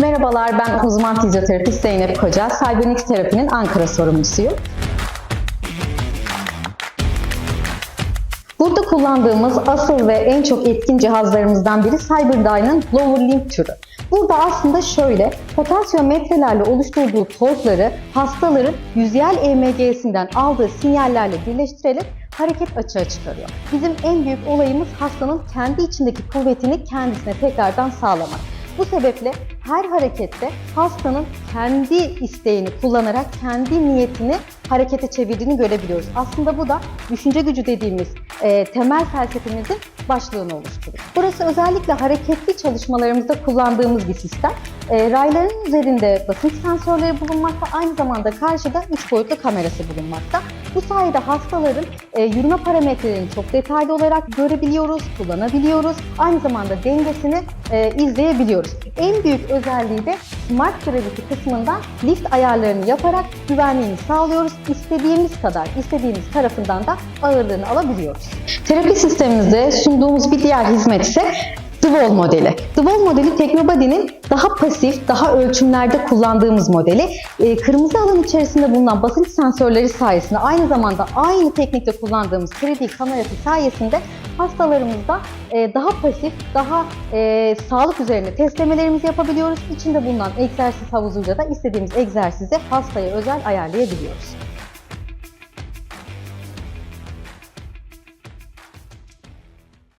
Merhabalar, ben uzman fizyoterapist Zeynep Koca, Cybernix Terapi'nin Ankara sorumlusuyum. Burada kullandığımız asıl ve en çok etkin cihazlarımızdan biri CyberDyne'ın Lower Limb türü. Burada aslında şöyle, potansiyometrelerle oluşturduğu tozları hastaların yüzeyel EMG'sinden aldığı sinyallerle birleştirerek hareket açığa çıkarıyor. Bizim en büyük olayımız hastanın kendi içindeki kuvvetini kendisine tekrardan sağlamak. Bu sebeple her harekette hastanın kendi isteğini kullanarak kendi niyetini harekete çevirdiğini görebiliyoruz. Aslında bu da düşünce gücü dediğimiz e, temel felsefemizin başlığını oluşturur. Burası özellikle hareketli çalışmalarımızda kullandığımız bir sistem. E, rayların üzerinde basınç sensörleri bulunmakta, aynı zamanda karşıda 3 boyutlu kamerası bulunmakta. Bu sayede hastaların e, yürüme parametrelerini çok detaylı olarak görebiliyoruz, kullanabiliyoruz. Aynı zamanda dengesini e, izleyebiliyoruz. En büyük özelliği de Smart Gravity kısmından lift ayarlarını yaparak güvenliğini sağlıyoruz. İstediğimiz kadar, istediğimiz tarafından da ağırlığını alabiliyoruz. Terapi sistemimizde sunduğumuz bir diğer hizmet ise Wall modeli. Wall modeli Teknobody'nin daha pasif, daha ölçümlerde kullandığımız modeli. Ee, kırmızı alan içerisinde bulunan basınç sensörleri sayesinde aynı zamanda aynı teknikte kullandığımız 3D kamerası sayesinde hastalarımızda e, daha pasif, daha e, sağlık üzerine testlemelerimizi yapabiliyoruz. İçinde bulunan egzersiz havuzuyla da istediğimiz egzersizi hastaya özel ayarlayabiliyoruz.